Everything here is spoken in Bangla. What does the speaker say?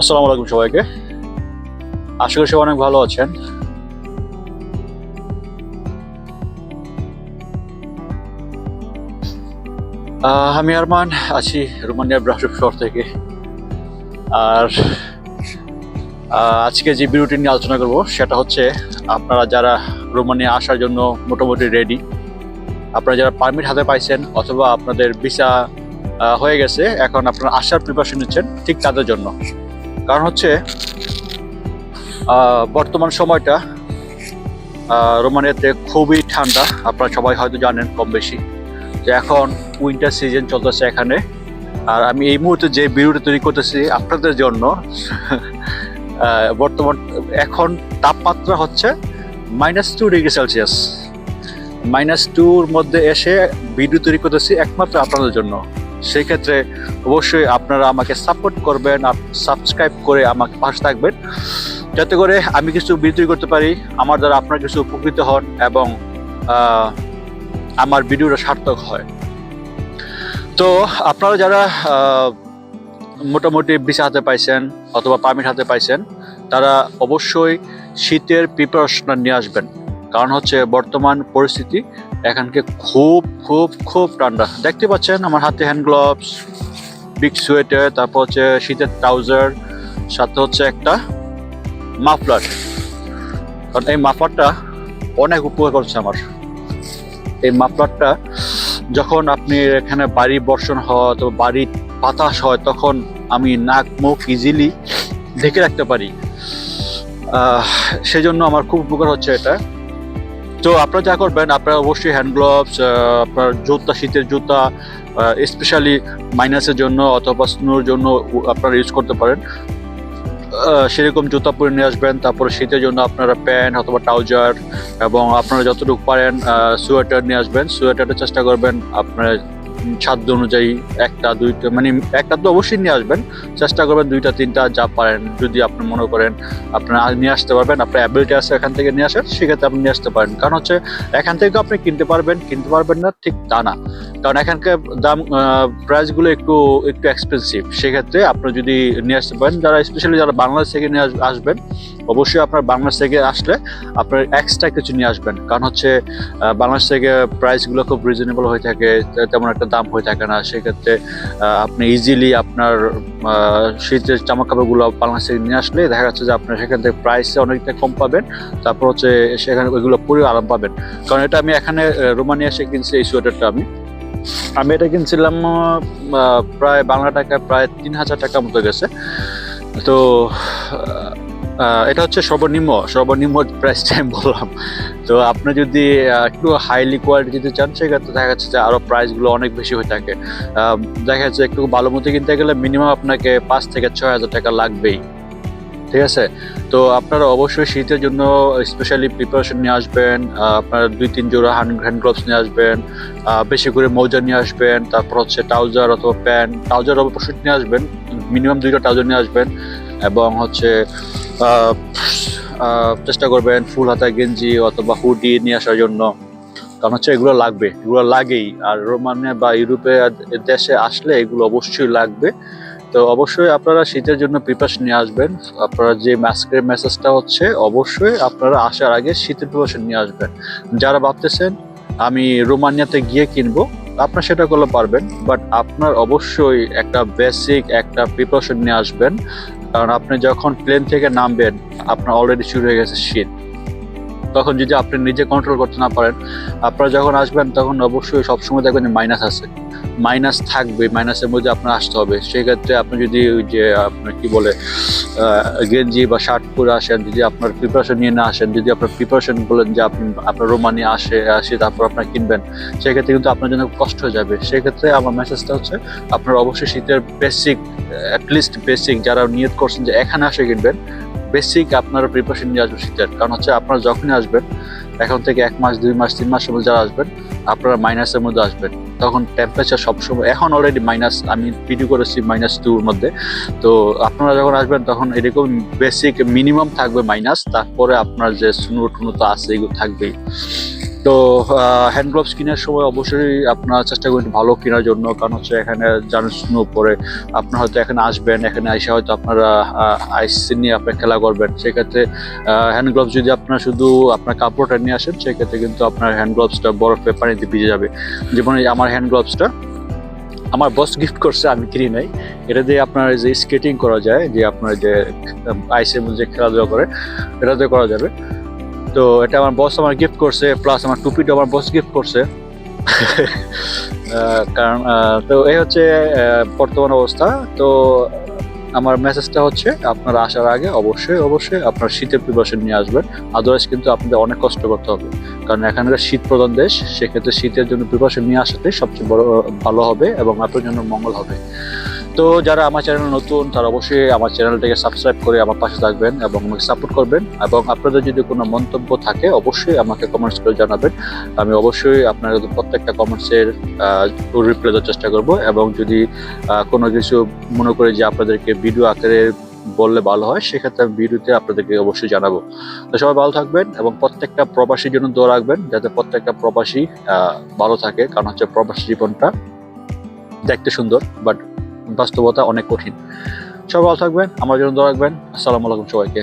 আসসালামু আলাইকুম সবাইকে। আশা করি সবাই অনেক ভালো আছেন। আমি আরমান, আছি রোমানিয়া ব্রাসুপ শহর থেকে। আর আজকে যে ভিডিওটি নিয়ে আলোচনা করব, সেটা হচ্ছে আপনারা যারা রোমানিয়া আসার জন্য মোটামুটি রেডি আপনারা যারা পারমিট হাতে পাইছেন অথবা আপনাদের ভিসা হয়ে গেছে, এখন আপনারা আসার প্রিপারেশন নিচ্ছেন ঠিক তাদের জন্য। কারণ হচ্ছে বর্তমান সময়টা রোমানিয়াতে খুবই ঠান্ডা। আপনারা সবাই হয়তো জানেন কম বেশি যে এখন উইন্টার সিজন চলতেছে এখানে। আর আমি এই মুহূর্তে যে ভিডিওটা তৈরি করতেছি আপনাদের জন্য বর্তমান, এখন তাপমাত্রা হচ্ছে minus two degree Celsius minus টুর মধ্যে এসে ভিডিও তৈরি করতেছি একমাত্র আপনাদের জন্য। সেই ক্ষেত্রে অবশ্যই আপনারা আমাকে সাপোর্ট করবেন আর সাবস্ক্রাইব করে আমাকে পাশে থাকবেন। যাতে করে আমি কিছু বিক্রি করতে পারি, আমার দ্বারা আপনারা কিছু উপকৃত হন এবং আমার ভিডিওটা সার্থক হয়। তো আপনারা যারা মোটামুটি ভিসা হাতে পাইছেন অথবা পারমিট হাতে পাইছেন, তারা অবশ্যই শীতের প্রিপারেশনটা নিয়ে আসবেন। কারণ হচ্ছে বর্তমান পরিস্থিতি এখানকে খুব খুব খুব ঠান্ডা। দেখতে পাচ্ছেন আমার হাতে হ্যান্ড গ্লোভস বিগ সোয়েটার তারপর হচ্ছে শীতের ট্রাউজার সাথে হচ্ছে একটা মাফলার কারণ এই মাফলারটা অনেক উপকার করছে আমার। এই মাফলারটা যখন আপনি এখানে বাড়ি বর্ষণ হয় অথবা বাড়ি বাতাস হয়, তখন আমি নাক, মুখ ইজিলি ঢেকে রাখতে পারি। সেজন্য আমার খুব উপকার হচ্ছে এটা। তো আপনারা যা করবেন, আপনারা অবশ্যই হ্যান্ড গ্লোভস আপনার জুতা, শীতের জুতা স্পেশালি মাইনাসের জন্য অথবা স্নোর জন্য আপনারা ইউজ করতে পারেন। সেরকম জুতা পরে নিয়ে আসবেন, তারপরে শীতের জন্য আপনারা প্যান্ট অথবা ট্রাউজার এবং আপনারা যতটুকু পারেন সোয়েটার নিয়ে আসবেন। সোয়েটারটা চেষ্টা করবেন আপনার সাধ্য অনুযায়ী একটা, দুইটা মানে একটা তো অবশ্যই নিয়ে আসবেন। চেষ্টা করবেন দুইটা, তিনটা যা পারেন। যদি আপনি মনে করেন আপনারা নিয়ে আসতে পারবেন, আপনার অ্যাবিলিটি আছে এখান থেকে নিয়ে আসেন, সেক্ষেত্রে আপনি নিয়ে আসতে পারেন। কারণ হচ্ছে এখান থেকে আপনি কিনতে পারবেন কিনতে পারবেন না, ঠিক তা না। কারণ এখানকার দাম প্রাইসগুলো একটু একটু এক্সপেন্সিভ সেক্ষেত্রে আপনি যদি নিয়ে আসতে পারেন, যারা স্পেশালি যারা বাংলাদেশ থেকে নিয়ে আসবেন অবশ্যই আপনার বাংলাদেশ থেকে আসলে আপনার এক্সট্রা কিছু নিয়ে আসবেন। কারণ হচ্ছে বাংলাদেশ থেকে প্রাইসগুলো খুব রিজনেবল হয়ে থাকে তেমন একটা দাম হয়ে থাকে না। সেক্ষেত্রে আপনি ইজিলি আপনার শীতের জামা কাপড়গুলো বাংলাদেশ থেকে নিয়ে আসলে দেখা যাচ্ছে যে আপনার সেখান থেকে প্রাইসে অনেকটা কম পাবেন। তারপর হচ্ছে সেখানে ওইগুলো পরে আরাম পাবেন। কারণ এটা আমি এখানে রোমানিয়া এসে কিনছি এই সোয়েটারটা আমি। আমি এটা কিনছিলাম প্রায় বাংলা টাকায় প্রায় তিন হাজার টাকা মতো গেছে। তো এটা হচ্ছে সর্বনিম্ন সর্বনিম্ন প্রাইসটা আমি বললাম। তো আপনি যদি একটু হাইলি কোয়ালিটি যদি চান, সেক্ষেত্রে দেখা যাচ্ছে যে আরও প্রাইসগুলো অনেক বেশি হয়ে থাকে। দেখা যাচ্ছে একটু ভালো মতো কিনতে গেলে মিনিমাম আপনাকে পাঁচ থেকে ছয় হাজার টাকা লাগবেই। ঠিক আছে? তো আপনারা অবশ্যই শীতের জন্য স্পেশালি প্রিপারেশন নিয়ে আসবেন আপনারা দুই তিন জোড়া হ্যান্ড হ্যান্ড গ্লোভস নিয়ে আসবেন বেশি করে মৌজা নিয়ে আসবেন, তারপর হচ্ছে ট্রাউজার অথবা প্যান্ট ট্রাউজার অবশ্যই নিয়ে আসবেন মিনিমাম দুইটা ট্রাউজার নিয়ে আসবেন, এবং হচ্ছে চেষ্টা করবেন ফুল হাতা গেঞ্জি অথবা হুডি নিয়ে আসার জন্য। কারণ হচ্ছে এগুলো লাগবে, এগুলো লাগেই। আর রোমানিয়া বা ইউরোপে দেশে আসলে এগুলো অবশ্যই লাগবে। তো অবশ্যই আপনারা শীতের জন্য প্রিপারেশন নিয়ে আসবেন। আপনারা যে মাস্কের মেসেজটা হচ্ছে, অবশ্যই আপনারা আসার আগে শীতের প্রিপারেশন নিয়ে আসবেন। যারা ভাবতেছেন, আমি রোমানিয়াতে গিয়ে কিনবো, আপনার সেটা করলে পারবেন। বাট আপনার অবশ্যই একটা বেসিক একটা প্রিপারেশন নিয়ে আসবেন। কারণ আপনি যখন প্লেন থেকে নামবেন, আপনার অলরেডি শুরু হয়ে গেছে শীত তখন যদি আপনি নিজে কন্ট্রোল করতে না পারেন, আপনারা যখন আসবেন, তখন অবশ্যই সবসময় দেখবেন যে মাইনাস আছে। মাইনাস থাকবে, মাইনাসের মধ্যে আপনার আসতে হবে। সেক্ষেত্রে আপনি যদি ওই যে আপনার কি বলে গেঞ্জি বা শার্ট পরে আসেন, যদি আপনার প্রিপারেশন নিয়ে না আসেন, যদি আপনার প্রিপারেশন বলেন যে আপনি, আপনার রোমানি আসে আসে, তারপর আপনার কিনবেন, সেক্ষেত্রে কিন্তু আপনার জন্য কষ্ট হয়ে যাবে। সেক্ষেত্রে আমার মেসেজটা হচ্ছে, আপনার অবশ্যই শীতের বেসিক অ্যাটলিস্ট বেসিক যারা নিয়ত করছেন যে এখানে আসে কিনবেন বেসিক আপনারা প্রিপারেশন নিয়ে আসবেন শীতের। কারণ হচ্ছে আপনারা যখনই আসবেন, এখন থেকে এক মাস, দুই মাস, তিন মাসের মধ্যে যারা আসবেন, আপনারা মাইনাসের মধ্যে আসবেন। তখন টেম্পারেচার সবসময়, এখন অলরেডি মাইনাস আমি ভিডিও করেছি মাইনাস টুর মধ্যে। তো আপনারা যখন আসবেন, তখন এরকম বেসিক মিনিমাম থাকবে মাইনাস তারপরে আপনার যে স্নো টুনো তো আছে এগুলো থাকবেই। তো হ্যান্ড গ্লোভস কেনার সময় অবশ্যই আপনার চেষ্টা করবেন ভালো কেনার জন্য। কারণ হচ্ছে এখানে জানেন স্নো পরে আপনার হয়তো এখানে আসবেন, এখানে এসে হয়তো আপনারা আইস নিয়ে আপনি খেলা করবেন। সেক্ষেত্রে হ্যান্ড গ্লোভস যদি আপনার শুধু আপনার কাপড়টা নিয়ে আসেন, সেক্ষেত্রে কিন্তু আপনার হ্যান্ড গ্লোভসটা বরফে পানিতে ভিজে যাবে। যেমন আমার হ্যান্ড গ্লোভসটা আমার বস গিফট করছে, আমি কিনি নাই। এটা দিয়ে আপনার যে স্কেটিং করা যায়, যে আপনার যে আইসের মধ্যে খেলাধুলা করে এটা দিয়ে করা যাবে। তো এটা আমার বস আমার গিফট করছে প্লাস আমার টুপিটা আমার বস গিফট করছে। কারণ তো এই হচ্ছে বর্তমান অবস্থা। তো আমার মেসেজটা হচ্ছে আপনারা আসার আগে অবশ্যই অবশ্যই আপনার শীতের প্রিপারেশন নিয়ে আসবেন। আদারওয়াইজ কিন্তু আপনাদের অনেক কষ্ট করতে হবে। কারণ এখানকার শীত প্রধান দেশ সেক্ষেত্রে শীতের জন্য প্রিপারেশন নিয়ে আসাটাই সবচেয়ে বড় ভালো হবে এবং আপনার জন্য মঙ্গল হবে। তো যারা আমার চ্যানেল নতুন, তারা অবশ্যই আমার চ্যানেলটাকে সাবস্ক্রাইব করে আমার পাশে থাকবেন এবং আমাকে সাপোর্ট করবেন। এবং আপনাদের যদি কোনো মন্তব্য থাকে, অবশ্যই আমাকে কমেন্টস করে জানাবেন। আমি অবশ্যই আপনার প্রত্যেকটা কমেন্টসের রিপ্লাই দেওয়ার চেষ্টা করব এবং যদি কোনো কিছু মনে করি যে আপনাদেরকে ভিডিও আকারে বললে ভালো হয়, সেক্ষেত্রে আমি ভিডিওতে আপনাদেরকে অবশ্যই জানাব। তো সবাই ভালো থাকবেন এবং প্রত্যেকটা প্রবাসীর জন্য দোয়া রাখবেন যাতে প্রত্যেকটা প্রবাসী ভালো থাকে। কারণ হচ্ছে প্রবাসী জীবনটা দেখতে সুন্দর বাট বাস্তবতা অনেক কঠিন। সবাই ভালো থাকবেন আমার জন্য দোয়া রাখবেন। আসসালামু আলাইকুম সবাইকে।